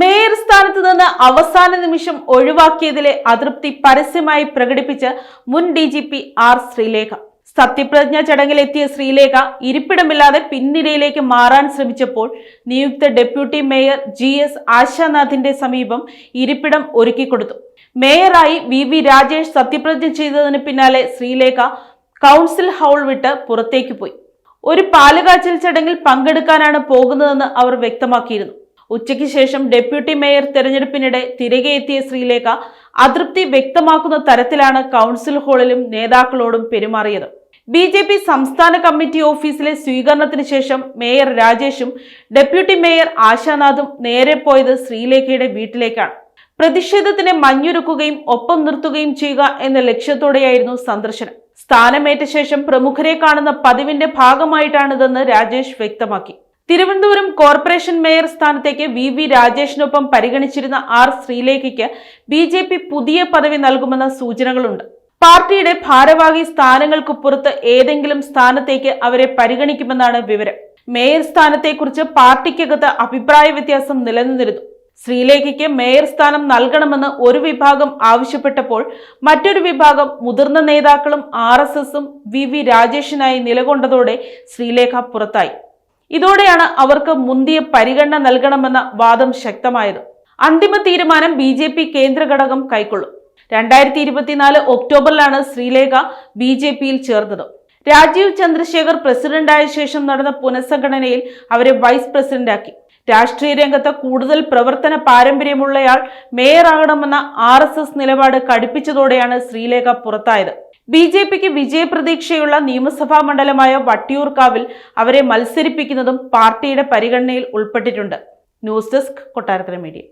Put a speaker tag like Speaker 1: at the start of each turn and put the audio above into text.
Speaker 1: Mayor സ്ഥാനത്ത് നിന്ന് അവസാന നിമിഷം ഒഴിവാക്കിയതിലെ അതൃപ്തി പരസ്യമായി പ്രകടിപ്പിച്ച് മുൻ D G P R Sreelekha. സത്യപ്രതിജ്ഞ ചടങ്ങിലെത്തിയ ശ്രീലേഖ ഇരിപ്പിടമില്ലാതെ പിൻനിരയിലേക്ക് മാറാൻ ശ്രമിച്ചപ്പോൾ നിയുക്ത ഡെപ്യൂട്ടി മേയർ ജി എസ് ആശാനാഥിന്റെ സമീപം ഇരിപ്പിടം ഒരുക്കിക്കൊടുത്തു. മേയറായി വി വി രാജേഷ് സത്യപ്രതിജ്ഞ ചെയ്തതിന് പിന്നാലെ ശ്രീലേഖ കൗൺസിൽ ഹൗൾ വിട്ട് പുറത്തേക്ക് പോയി. ഒരു പാലുകാച്ചൽ ചടങ്ങിൽ പങ്കെടുക്കാനാണ് പോകുന്നതെന്ന് അവർ വ്യക്തമാക്കിയിരുന്നു. ഉച്ചയ്ക്ക് ശേഷം ഡെപ്യൂട്ടി മേയർ തെരഞ്ഞെടുപ്പിനിടെ തിരികെ എത്തിയ ശ്രീലേഖ അതൃപ്തി വ്യക്തമാക്കുന്ന തരത്തിലാണ് കൗൺസിൽ ഹാളിലും നേതാക്കളോടും പെരുമാറിയത്. ബി ജെ പി സംസ്ഥാന കമ്മിറ്റി ഓഫീസിലെ സ്വീകരണത്തിന് ശേഷം മേയർ രാജേഷും ഡെപ്യൂട്ടി മേയർ ആശാനാഥും നേരെ പോയത് ശ്രീലേഖയുടെ വീട്ടിലേക്കാണ്. പ്രതിഷേധത്തിന് മഞ്ഞുരുക്കുകയും ഒപ്പം നിർത്തുകയും ചെയ്യുക എന്ന ലക്ഷ്യത്തോടെയായിരുന്നു സന്ദർശനം. സ്ഥാനമേറ്റ ശേഷം പ്രമുഖരെ കാണുന്ന പതിവിന്റെ ഭാഗമായിട്ടാണിതെന്ന് രാജേഷ് വ്യക്തമാക്കി. തിരുവനന്തപുരം കോർപ്പറേഷൻ മേയർ സ്ഥാനത്തേക്ക് വി വി രാജേഷിനൊപ്പം പരിഗണിച്ചിരുന്ന ആർ ശ്രീലേഖയ്ക്ക് ബി ജെ പി പുതിയ പദവി നൽകുമെന്ന സൂചനകളുണ്ട്. പാർട്ടിയുടെ ഭാരവാഹി സ്ഥാനങ്ങൾക്ക് പുറത്ത് ഏതെങ്കിലും സ്ഥാനത്തേക്ക് അവരെ പരിഗണിക്കുമെന്നാണ് വിവരം. മേയർ സ്ഥാനത്തെക്കുറിച്ച് പാർട്ടിക്കകത്ത് അഭിപ്രായ വ്യത്യാസം നിലനിന്നിരുന്നു. ശ്രീലേഖയ്ക്ക് മേയർ സ്ഥാനം നൽകണമെന്ന് ഒരു വിഭാഗം ആവശ്യപ്പെട്ടപ്പോൾ മറ്റൊരു വിഭാഗം മുതിർന്ന നേതാക്കളും ആർ എസ് എസും വി വി രാജേഷിനായി നിലകൊണ്ടതോടെ ശ്രീലേഖ പുറത്തായി. ഇതോടെയാണ് അവർക്ക് മുന്തിയ പരിഗണന നൽകണമെന്ന വാദം ശക്തമായത്. അന്തിമ തീരുമാനം ബി ജെ പി കേന്ദ്ര ഘടകം കൈക്കൊള്ളും. രണ്ടായിരത്തി ഇരുപത്തിനാല് ഒക്ടോബറിലാണ് ശ്രീലേഖ ബി ജെ പിയിൽ ചേർന്നത്. രാജീവ് ചന്ദ്രശേഖർ പ്രസിഡന്റായ ശേഷം നടന്ന പുനഃസംഘടനയിൽ അവരെ വൈസ് പ്രസിഡന്റാക്കി. രാഷ്ട്രീയ രംഗത്ത് കൂടുതൽ പ്രവർത്തന പാരമ്പര്യമുള്ളയാൾ മേയറാകണമെന്ന ആർ എസ് എസ് നിലപാട് കടുപ്പിച്ചതോടെയാണ് ശ്രീലേഖ പുറത്തായത്. ബി ജെ പിക്ക് വിജയപ്രതീക്ഷയുള്ള നിയമസഭാ മണ്ഡലമായ വട്ടിയൂർക്കാവിൽ അവരെ മത്സരിപ്പിക്കുന്നതും പാർട്ടിയുടെ പരിഗണനയിൽ ഉൾപ്പെട്ടിട്ടുണ്ട്. News desk Kottarakkara media.